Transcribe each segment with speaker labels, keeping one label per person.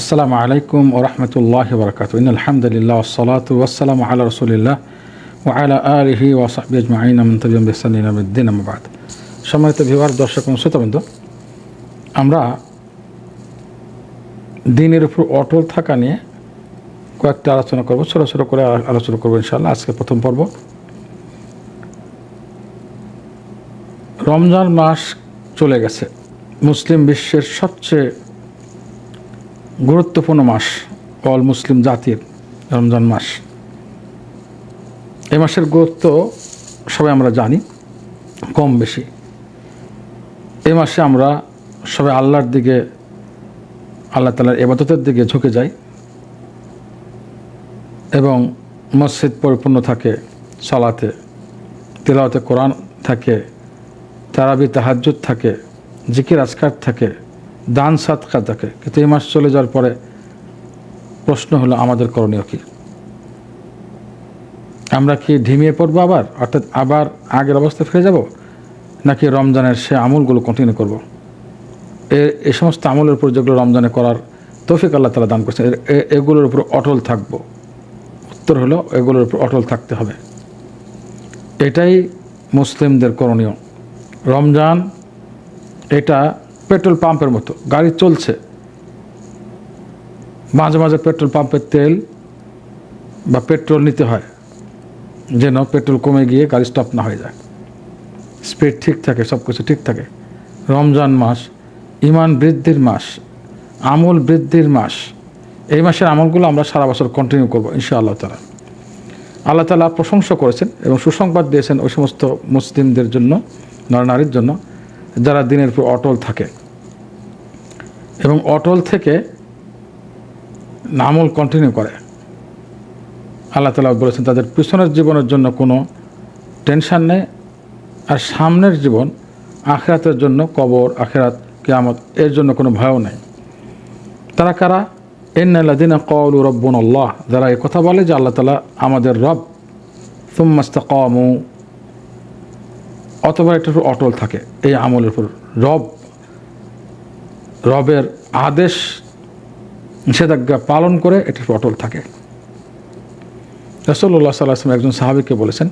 Speaker 1: আসসালামু আলাইকুম ও রহমতুল্লাহ বরকাত আলহামদুলিল্লাহ সালাত ওয়াসালাম আলা রসুলিল্লাহ ও আলা আলহি ওয়াসাবি আজমাইন আমন তবিম বিসানিন আমিদ্দিন আমাবাদ সম্মানিত ভিওয়ার দর্শক এবং শ্রোতাবৃন্দ আমরা দিনের উপর অটল থাকা নিয়ে কয়েকটা আলোচনা করব ছোটো ছোটো করে আলোচনা করব ইনশাআল্লাহ। আজকে প্রথম পর্ব। রমজান মাস চলে গেছে। মুসলিম বিশ্বের সবচেয়ে গুরুত্বপূর্ণ মাস, অল মুসলিম জাতির রমজান মাস। এই মাসের গুরুত্ব সবাই আমরা জানি, কম বেশি। এই মাসে আমরা সবাই আল্লাহর দিকে, আল্লাহ তালার এবাদতের দিকে ঝুঁকে যাই এবং মসজিদ পরিপূর্ণ থাকে সালাতে, তেলাওয়াতে কোরআন থাকে, তারাবি তাহাজ্জুদ থাকে, জিকির আজকার থাকে দান সাতকা থাকে কিন্তু এই মাস চলে যাওয়ার পরে প্রশ্ন হলো, আমাদের করণীয় কি? আমরা কি ঢিমিয়ে পড়ব আবার? অর্থাৎ আবার আগের অবস্থায় ফিরে যাব? নাকি রমজানের সে আমলগুলো কন্টিনিউ করব? এ এই সমস্ত আমলের উপর যেগুলো রমজানে করার তৌফিক আল্লাহ তালা দান করছেন এ- এ- এগুলোর উপর অটল থাকব। উত্তর হলো, এগুলোর উপর অটল থাকতে হবে। এটাই মুসলিমদের করণীয়। রমজান এটা পেট্রোল পাম্পের মতো, গাড়ি চলছে। মাঝে মাঝে পেট্রোল পাম্পের তেল বা পেট্রোল নিতে হয়, যেন পেট্রোল কমে গিয়ে গাড়ি স্টপ না হয়ে যায়। স্পিড ঠিক থাকে সব কিছু ঠিক থাকে। রমজান মাস, ইমান বৃদ্ধির মাস, আমল বৃদ্ধির মাস, এই মাসের আমলগুলো আমরা সারা বছর কন্টিনিউ করব, ইনশাআল্লাহ তালা আল্লাহ তালা প্রশংসা করেছেন এবং সুসংবাদ দিয়েছেন ওই সমস্ত মুসলিমদের জন্য, নরনারীর জন্য। যারা দিনের পর অটল থাকে। এবং অটল থেকে নামল কন্টিনিউ করে। আল্লাহ তালা বলেছেন, তাদের পিছনের জীবনের জন্য কোনো টেনশন নেই, আর সামনের জীবন আখেরাতের জন্য কবর, আখেরাত, কেয়ামত, এর জন্য কোনো ভয়ও নেই। তারা কারা? এন্নাল্লাদিনা কওলু রব্বুন আল্লাহ যারা এই কথা বলে যে আল্লাহ তালা আমাদের রব। তুম্মাস্তাকামু অথবা এটার অটল থাকে এই আমলের উপর। রব, রবের আদেশ, নিষেধাজ্ঞা পালন করে এটার অটল থাকে। রসল্লা সাল্লাহ আসলাম একজন সাহাবিকে বলেছেন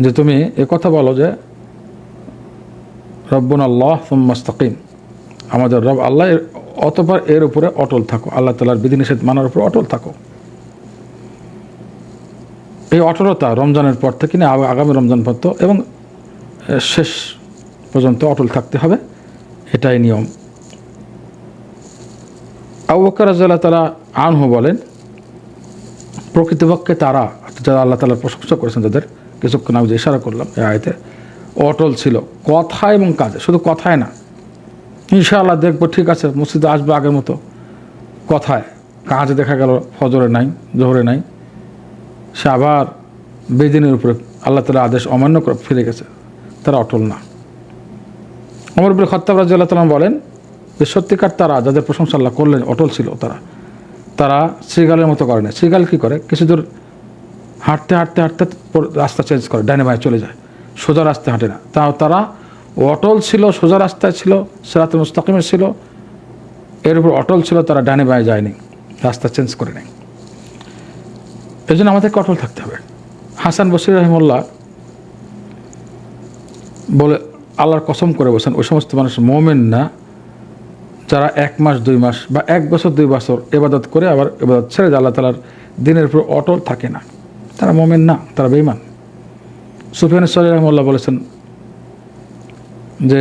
Speaker 1: যে, তুমি এ কথা বলো যে, রব্বুন আল্লাহ মুস্তাকিম আমাদের রব আল্লাহ অতপর এর উপরে অটল থাকো। আল্লাহ তালার বিধিনিষেধ মানার উপর অটল থাকো। এই অটলতা রমজানের পর থেকে আগ- আগামী রমজান পর্যন্ত এবং শেষ পর্যন্ত অটল থাকতে হবে, এটাই নিয়ম। আবু বকর রাজিয়াল্লাহ তালা আনহু বলেন, প্রকৃতপক্ষে তারা যারা আল্লাহ তালার প্রশংসা করেছেন তাদের, কিছুক্ষণ আমি যে ইশারা করলাম এই আয়তে, অটল ছিল। কথা এবং কাজে, শুধু কথায় না। ইনশাআল্লাহ দেখব, ঠিক আছে, মসজিদে আসবে আগের মতো। কথায়, কাজে দেখা গেল, ফজরে নাই, জোহরে নাই। সে আবার বেদিনের উপরে আল্লাহ তালা আদেশ অমান্য করে ফিরে গেছে। তারা অটল না। অমর বিল খত্তাব রাজি আল্লাহ তালাম বলেন যে, সত্যিকার তারা যাদের প্রশংসা আল্লাহ করলেন, অটল ছিল তারা। তারা শ্রীগালের মতো করে না। শ্রীগাল কী করে? কিছু দূর হাঁটতে হাঁটতে হাঁটতে রাস্তা চেঞ্জ করে ডাইনে বাঁয়ে চলে যায়। সোজা রাস্তায় হাঁটে না। তাও তারা অটল ছিল, সোজা রাস্তায় ছিল সেরাতে মুস্তাকিমের ছিল। এর উপর অটল ছিল, তারা ডানে বাঁয়ে যায়নি, রাস্তা চেঞ্জ করে নেয় এই জন্য আমাদেরকে অটল থাকতে হবে। হাসান বসির রহমুল্লাহ বলে আল্লাহর কসম করে বসেন ওই সমস্ত মানুষ মোমেন না, যারা এক মাস, দুই মাস বা এক বছর, দুই বছর এবাদত করে আবার এবাদত ছেড়ে আল্লাহ তালার দিনের উপর অটল থাকে না। তারা মোমেন না, তারা বেইমান সুফিয়ান সলি রহমুল্লাহ বলেছেন যে,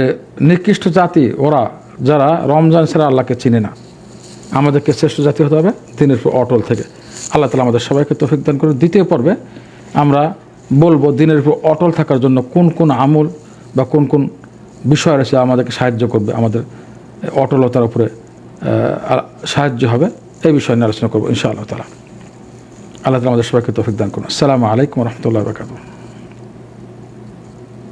Speaker 1: নিকৃষ্ট জাতি ওরা, যারা রমজান ছাড়া আল্লাহকে চিনে না, আমাদেরকে শ্রেষ্ঠ জাতি হতে হবে, দিনের উপর অটল থেকে। আল্লাহ তালা আমাদের সবাইকে তৌফিক দান করে দ্বিতীয় পর্বে আমরা বলব দিনের উপর অটল থাকার জন্য কোন কোন আমল বা কোন কোন বিষয় রয়েছে আমাদেরকে সাহায্য করবে, আমাদের অটলতার উপরে সাহায্য হবে, এই বিষয় নিয়ে আলোচনা করব ইনশাআল্লাহ তালা আল্লাহ আমাদের সবাইকে তৌফিক দান করুন। আসসালামু আলাইকুম রহমতুল্লাহ বরকাতুহ।